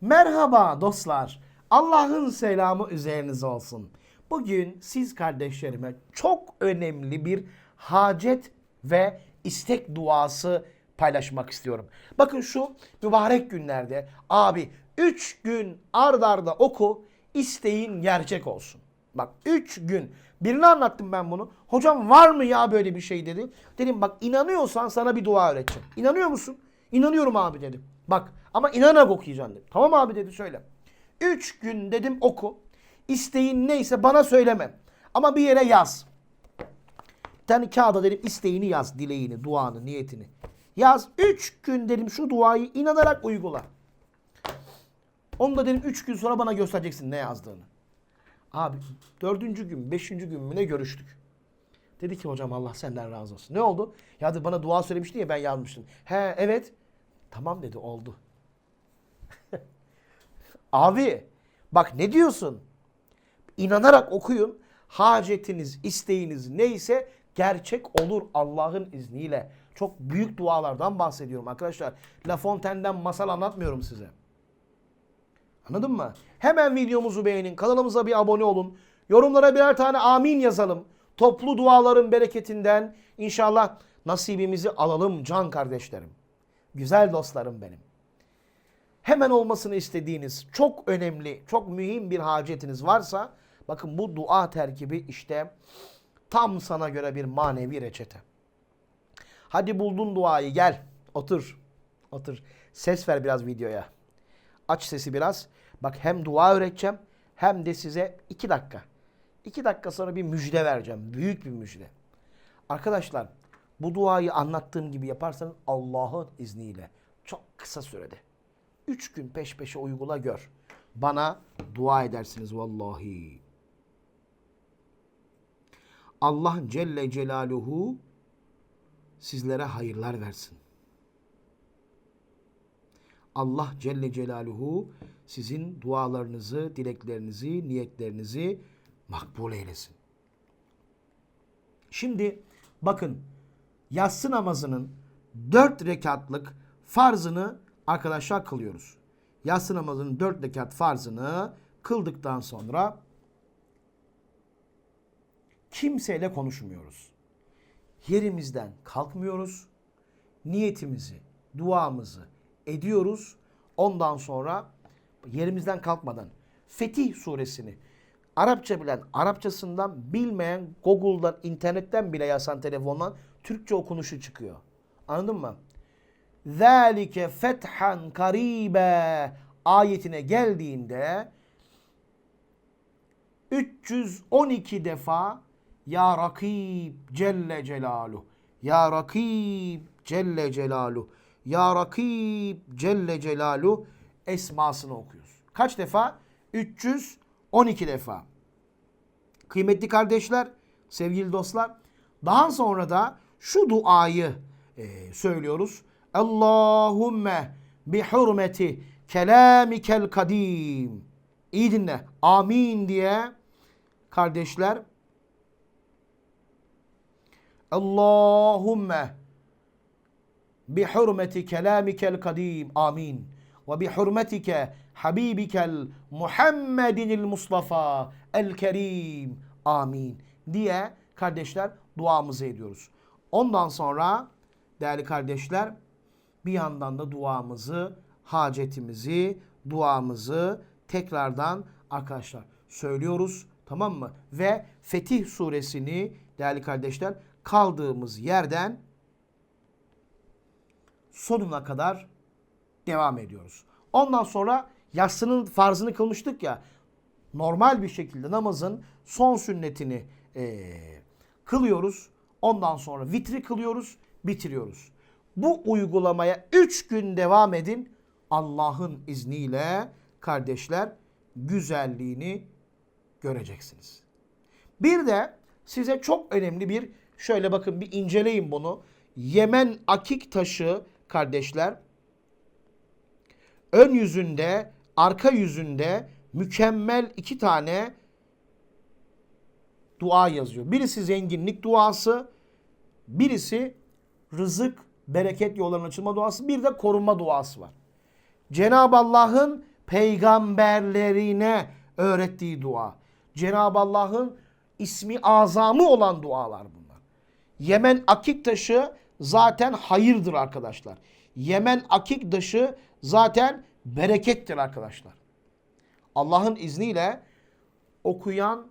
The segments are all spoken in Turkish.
Merhaba dostlar. Allah'ın selamı üzerinize olsun. Bugün siz kardeşlerime çok önemli bir hacet ve istek duası paylaşmak istiyorum. Bakın şu mübarek günlerde abi 3 gün ard arda oku isteğin gerçek olsun. Bak 3 gün. Birine anlattım ben bunu. Hocam var mı ya böyle bir şey dedi. Dedim bak inanıyorsan sana bir dua öğreteceğim. İnanıyor musun? İnanıyorum abi dedim. Bak ama inanarak okuyacaksın dedim. Tamam abi dedi söyle. Üç gün dedim oku. İsteğin neyse bana söyleme. Ama bir yere yaz. Bir kağıda dedim isteğini yaz. Dileğini, duanı, niyetini. Yaz. Üç gün dedim şu duayı inanarak uygula. Onu da dedim üç gün sonra bana göstereceksin ne yazdığını. Abi dördüncü gün, beşinci gün mü ne görüştük. Dedi ki hocam Allah senden razı olsun. Ne oldu? Ya dedi, bana dua söylemiştin ya ben yazmıştım. He evet. Tamam dedi oldu. Abi bak ne diyorsun? İnanarak okuyun. Hacetiniz, isteğiniz neyse gerçek olur Allah'ın izniyle. Çok büyük dualardan bahsediyorum arkadaşlar. La Fontaine'den masal anlatmıyorum size. Anladın mı? Hemen videomuzu beğenin. Kanalımıza bir abone olun. Yorumlara birer tane amin yazalım. Toplu duaların bereketinden inşallah nasibimizi alalım can kardeşlerim. Güzel dostlarım benim. Hemen olmasını istediğiniz çok önemli, çok mühim bir hacetiniz varsa bakın bu dua terkibi işte tam sana göre bir manevi reçete. Hadi buldun duayı gel otur. Otur. Ses ver biraz videoya. Aç sesi biraz. Bak hem dua öğreteceğim hem de size iki dakika. iki dakika sonra bir müjde vereceğim. Büyük bir müjde. Arkadaşlar bu duayı anlattığım gibi yaparsanız Allah'ın izniyle çok kısa sürede. Üç gün peş peşe uygula gör. Bana dua edersiniz vallahi. Allah Celle Celaluhu sizlere hayırlar versin. Allah Celle Celaluhu sizin dualarınızı, dileklerinizi, niyetlerinizi makbul eylesin. Şimdi bakın yatsı namazının dört rekatlık farzını arkadaşlar kılıyoruz. Yatsı namazının dört rekat farzını kıldıktan sonra kimseyle konuşmuyoruz. Yerimizden kalkmıyoruz. Niyetimizi, duamızı ediyoruz. Ondan sonra yerimizden kalkmadan Fetih suresini Arapça bilen, Arapçasından bilmeyen Google'dan, internetten bile yazsan telefondan Türkçe okunuşu çıkıyor. Anladın mı? Zalike fethan karibe ayetine geldiğinde 312 defa Ya Rakib Celle Celaluhu Ya Rakib Celle Celaluhu Ya Rakib Celle Celaluhu esmasını okuyoruz. Kaç defa? 312 defa. Kıymetli kardeşler, sevgili dostlar, daha sonra da şu duayı e, söylüyoruz. Allahümme bi hurmeti kelamikel kadim. İyi dinle. Amin diye kardeşler Allahümme bi hurmeti kelamikel kadim. Amin. Ve bi hurmetike habibikel Muhammedinil Mustafa el Kerim. Amin. Diye kardeşler duamızı ediyoruz. Ondan sonra değerli kardeşler bir yandan da duamızı, hacetimizi, duamızı tekrardan arkadaşlar söylüyoruz. Tamam mı? Ve Fetih suresini değerli kardeşler kaldığımız yerden sonuna kadar devam ediyoruz. Ondan sonra yatsının farzını kılmıştık ya. Normal bir şekilde namazın son sünnetini eee, kılıyoruz. Ondan sonra vitri kılıyoruz, bitiriyoruz. Bu uygulamaya 3 gün devam edin. Allah'ın izniyle kardeşler güzelliğini göreceksiniz. Bir de size çok önemli bir şöyle bakın bir inceleyin bunu. Yemen akik taşı kardeşler ön yüzünde, arka yüzünde mükemmel iki tane dua yazıyor. Birisi zenginlik duası, birisi rızık, bereket yollarının açılma duası, bir de korunma duası var. Cenab-ı Allah'ın peygamberlerine öğrettiği dua. Cenab-ı Allah'ın ismi azamı olan dualar bunlar. Yemen akik taşı zaten hayırdır arkadaşlar. Yemen akik taşı zaten berekettir arkadaşlar. Allah'ın izniyle okuyan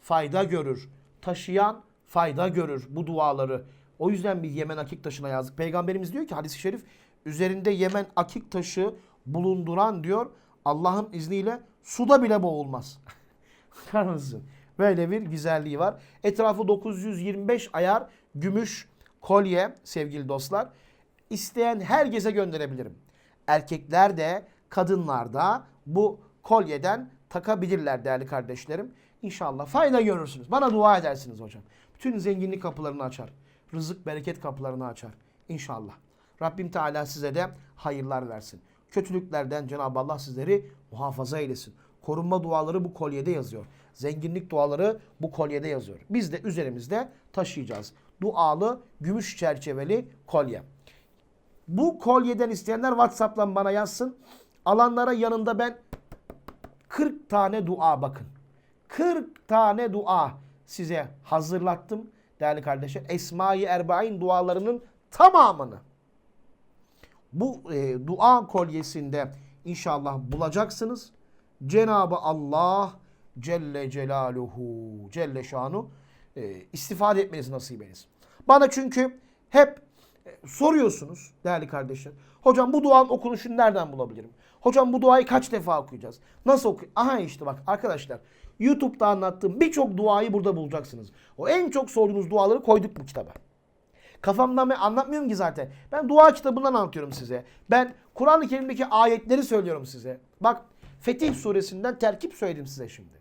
fayda görür. Taşıyan fayda görür bu duaları. O yüzden bir Yemen akik taşına yazdık. Peygamberimiz diyor ki hadis-i şerif üzerinde Yemen akik taşı bulunduran diyor Allah'ın izniyle suda bile boğulmaz. Bakar mısın? Böyle bir güzelliği var. Etrafı 925 ayar gümüş kolye sevgili dostlar. İsteyen herkese gönderebilirim. Erkekler de kadınlar da bu kolyeden takabilirler değerli kardeşlerim. İnşallah fayda görürsünüz. Bana dua edersiniz hocam. Bütün zenginlik kapılarını açar. Rızık bereket kapılarını açar. İnşallah. Rabbim Teala size de hayırlar versin. Kötülüklerden Cenab-ı Allah sizleri muhafaza eylesin. Korunma duaları bu kolyede yazıyor. Zenginlik duaları bu kolyede yazıyor. Biz de üzerimizde taşıyacağız. Dualı gümüş çerçeveli kolye. Bu kolyeden isteyenler WhatsApp'tan bana yazsın. Alanlara yanında ben 40 tane dua bakın. 40 tane dua size hazırlattım değerli kardeşler. Esma-i Erbain dualarının tamamını bu e, dua kolyesinde inşallah bulacaksınız. Cenabı Allah Celle Celaluhu Celle Şanu e, istifade etmenizi nasip eylesin. Bana çünkü hep soruyorsunuz değerli kardeşler. Hocam bu duanın okunuşunu nereden bulabilirim? Hocam bu duayı kaç defa okuyacağız? Nasıl oku? Aha işte bak arkadaşlar YouTube'da anlattığım birçok duayı burada bulacaksınız. O en çok sorduğunuz duaları koyduk bu kitaba. Kafamdan ben anlatmıyorum ki zaten. Ben dua kitabından anlatıyorum size. Ben Kur'an-ı Kerim'deki ayetleri söylüyorum size. Bak Fetih suresinden terkip söyledim size şimdi.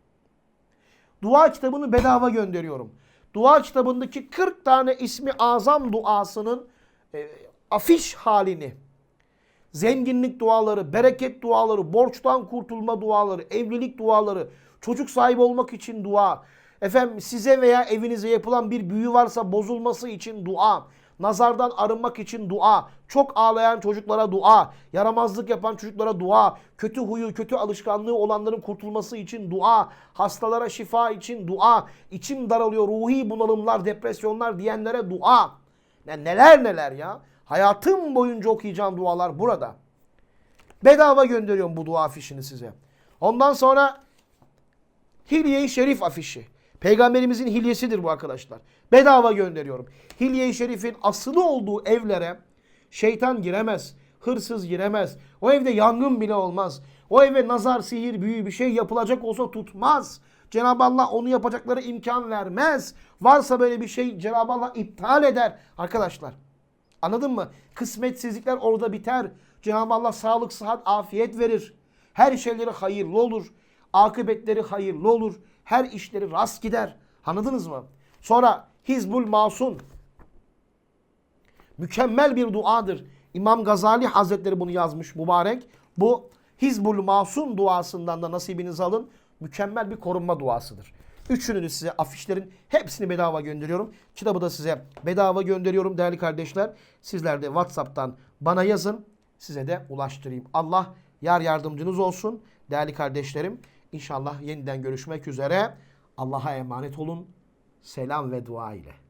Dua kitabını bedava gönderiyorum. Dua kitabındaki 40 tane ismi azam duasının e, afiş halini, zenginlik duaları, bereket duaları, borçtan kurtulma duaları, evlilik duaları, çocuk sahibi olmak için dua, efendim size veya evinize yapılan bir büyü varsa bozulması için dua, nazardan arınmak için dua, çok ağlayan çocuklara dua, yaramazlık yapan çocuklara dua, kötü huyu, kötü alışkanlığı olanların kurtulması için dua, hastalara şifa için dua, içim daralıyor, ruhi bunalımlar, depresyonlar diyenlere dua. Ya neler neler ya. Hayatım boyunca okuyacağım dualar burada. Bedava gönderiyorum bu dua afişini size. Ondan sonra Hilye-i Şerif afişi. Peygamberimizin hilyesidir bu arkadaşlar. Bedava gönderiyorum. Hilye-i Şerif'in asılı olduğu evlere şeytan giremez. Hırsız giremez. O evde yangın bile olmaz. O eve nazar, sihir, büyü bir şey yapılacak olsa tutmaz. Cenab-ı Allah onu yapacakları imkan vermez. Varsa böyle bir şey Cenab-ı Allah iptal eder. Arkadaşlar anladın mı? Kısmetsizlikler orada biter. Cenab-ı Allah sağlık, sıhhat, afiyet verir. Her şeyleri hayırlı olur. Akıbetleri hayırlı olur. Her işleri rast gider. Anladınız mı? Sonra Hizbul Masun. Mükemmel bir duadır. İmam Gazali Hazretleri bunu yazmış mübarek. Bu Hizbul Masun duasından da nasibinizi alın. Mükemmel bir korunma duasıdır. Üçünü de size afişlerin hepsini bedava gönderiyorum. Kitabı da size bedava gönderiyorum değerli kardeşler. Sizler de WhatsApp'tan bana yazın. Size de ulaştırayım. Allah yar yardımcınız olsun değerli kardeşlerim. İnşallah yeniden görüşmek üzere. Allah'a emanet olun. Selam ve dua ile.